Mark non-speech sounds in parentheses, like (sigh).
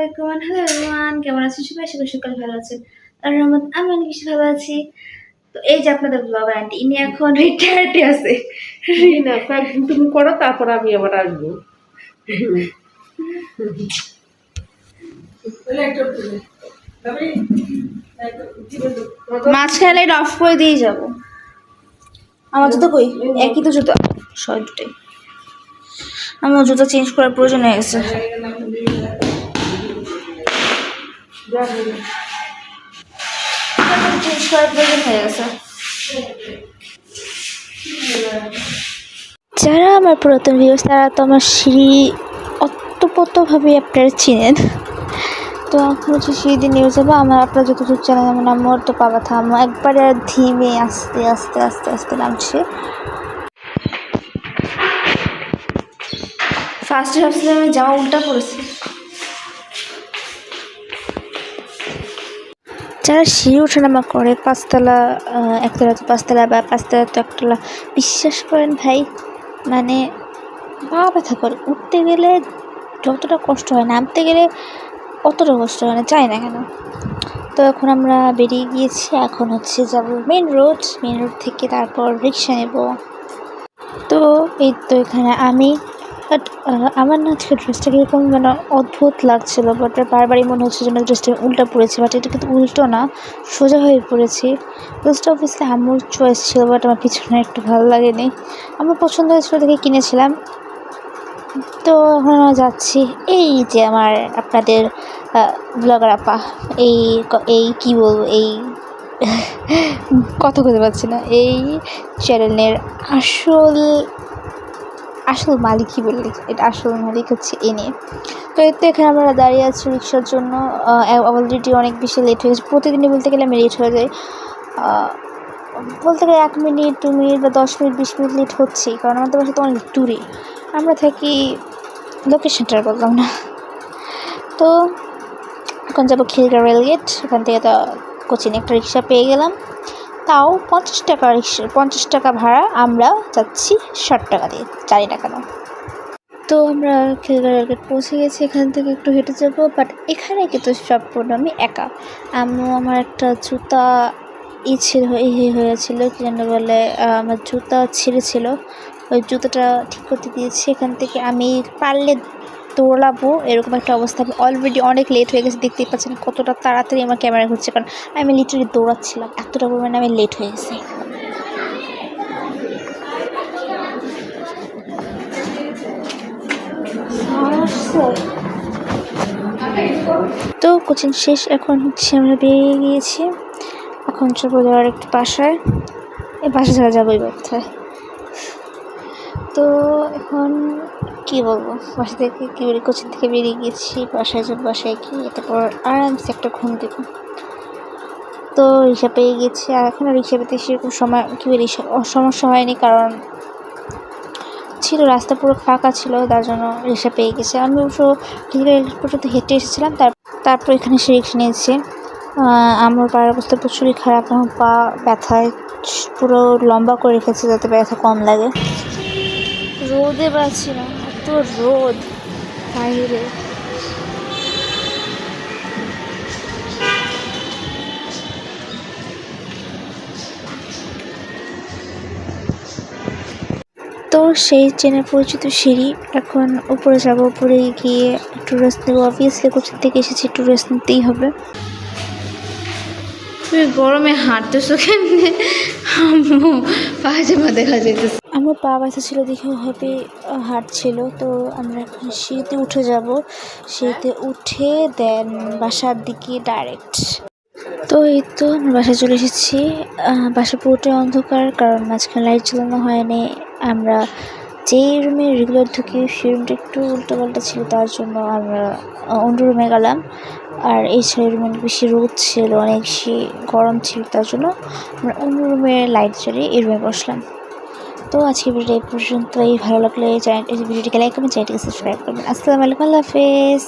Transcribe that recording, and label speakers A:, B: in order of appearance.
A: আলাইকুম hello everyone কেমন আছেন সবাই? সবাই সকাল ভালো আছেন। আর রহমত আমি অনেক বেশি ভালো আছি। তো এই যে আপনাদের ব্লগার আন্টি ইনি এখন রিটায়ার্ডে আছে।
B: না তুমি করো তারপর আমি আবার আসব।
A: মাছ খেলে অফ করে দিয়ে যাব। আমার জুতো কই? একই তো জুতো। সয় দুটোই। আমার জুতো চেঞ্জ করার প্রয়োজন হয়ে গেছে। হয়ে গেছে যারা আমার পুরাতন ভিউস তারা তো আমার সিঁড়ি অত্যপতভাবে আপনারা চিনেন। তো এখন হচ্ছে সিঁড়ি দিয়ে নিয়ে যাব। আমার আপনার যতটুকু চ্যানেল আমার নাম তো পাবা থামো। একবারে ধীমে আস্তে আস্তে আস্তে আস্তে নামছে। ফার্স্টে ভাবছিলাম আমি জামা উল্টা পড়েছি যারা সিঁড়ি ওঠানামা করে, পাঁচতলা একতলা তো পাঁচতলা বা পাঁচতলা তো একতলা, বিশ্বাস করেন ভাই মানে পা ব্যথা করে। উঠতে গেলে যতটা কষ্ট হয়, নামতে গেলে অতটা কষ্ট হয় না চাই না কেন? তো এখন আমরা বেরিয়ে গিয়েছি, এখন হচ্ছে যাব মেন রোড মেন রোড থেকে তারপর রিক্সা নেব। তো এই তো এখানে আমি বাট আমার না আজকে ড্রেসটা কীরকম মানে অদ্ভুত লাগছিল বাট বারবারই মনে হচ্ছে যেন ড্রেসটা উল্টা পড়েছে বাট এটা কিন্তু উল্টো না, সোজা হয়ে পড়েছি। ড্রেসটা অবভিয়াসলি আমার চয়েস ছিল বাট আমার পিছনে একটু ভালো লাগেনি। আমার পছন্দ হয়েছিল দেখে কিনেছিলাম। তো এখন আমরা যাচ্ছি, এই যে আমার আপনাদের ব্লগার আপা, এই এই কি বলব, এই (laughs) কথা বলতে পারছি না, এই চ্যানেলের আসল আসল মালিক কী বললি? এটা আসল মালিক হচ্ছে এনে তো এর তো এখানে আমরা দাঁড়িয়ে আছি রিক্সার জন্য। অলরেডি অনেক বেশি লেট হয়ে গেছে। প্রতিদিনই বলতে গেলে আমি লেট হয়ে যাই। বলতে গেলে এক মিনিট দু মিনিট বা দশ মিনিট বিশ মিনিট লেট হচ্ছেই, কারণ আমাদের বাসা তো অনেক দূরে। আমরা থাকি লোকেশনটা বললাম না। তো এখন যাব খিলগা রেলগেট ওখান থেকে তো কোচিং একটা রিক্সা পেয়ে গেলাম। তাও পঞ্চাশ টাকা রিক্সা। পঞ্চাশ টাকা ভাড়া, আমরা যাচ্ছি ষাট টাকা দিয়ে। জানি না কেন। তো আমরা খিলগা রেলগেট পৌঁছে গেছি, এখান থেকে একটু হেঁটে যাব বাট এখানে কিন্তু সম্পূর্ণ আমি একা। আম্মু, আমার একটা জুতা ই ছিল হয়েছিল, কি যেন বলে আমার জুতা ছিঁড়েছিল। ওই জুতোটা ঠিক করতে দিয়েছি, এখান থেকে আমি পারলে দৌড়াবো, এরকম একটা অবস্থা। আমি অলরেডি অনেক লেট হয়ে গেছে, দেখতেই পাচ্ছেন কতটা তাড়াতাড়ি আমার ক্যামেরা ঘুরছে। কারণ আমি লিটারি দৌড়াচ্ছিলাম, এতটা পরিমাণে আমি লেট হয়ে গেছি। তো কোচিং শেষ, এখন হচ্ছে আমরা বেরিয়ে গিয়েছি। এখন যাব ধর একটু বাসায়। এই বাসা ছাড়া যাবোই কোথায়? তো এখন কি বলব? বাসা থেকে কি বলি কোচিং থেকে বেরিয়ে গিয়েছি বাসায় যাব, বাসায় গিয়ে তারপর আরামসে একটা ঘুম দেব। তো রিক্সা পেয়ে গেছি। আর এখনও রিক্সা পেতে সেরকম সময় কী বলি সমস্যা হয়নি কারণ ছিল, রাস্তা পুরো ফাঁকা ছিল, তার জন্য রিক্সা পেয়ে গেছে। আমি অবশ্য ঠিক পর্যন্ত হেঁটে এসেছিলাম, তার, তারপর এখানে সে রিক্সা নিয়েছে। আমার পায়ের অবস্থা প্রচুরই খারাপ পা ব্যথায়, পুরো লম্বা করে রেখেছে যাতে ব্যথা কম লাগে। রোদে পাচ্ছি না, এত রোদ বাইরে। তো সেই চেনা পরিচিত সিঁড়ি, এখন উপরে যাব, উপরে গিয়ে একটু রেস্ট নেব। অবভিয়াসলি কোচিং থেকে এসেছি একটু রেস্ট নিতেই হবে। তুমি গরমে হাঁটতেছো কেমনে? পাজামা দেখা যেতেছে আমার পা ব্যথা ছিল দেখে হবে হাঁটছিল, তো আমরা এখন উঠে যাব। সিঁড়িতে উঠে দেন বাসার দিকে ডাইরেক্ট তো এই তো আমরা বাসায় চলে এসেছি। বাসা পুরোটাই অন্ধকার, কারণ মাঝখানে লাইট জ্বালানো হয়নি। আমরা যেই রুমে রেগুলার ঢুকি, সেই রুমটা একটু উল্টো পাল্টা ছিল, তার জন্য আমরা অন্য রুমে গেলাম। আর এই ছাড়া রুমে অনেক বেশি রোদ ছিল, অনেক বেশি গরম ছিল, তার জন্য আমরা অন্য রুমে লাইট জ্বালিয়ে এই রুমে বসলাম। তো আজকে ভিডিও এই পর্যন্তই। ভালো লাগলে চ্যানেলটি ভিডিওটিকে লাইক করবেন, চ্যানেলটিকে সাবস্ক্রাইব করবেন। আসসালামু আলাইকুম, আল্লাহ হাফেজ।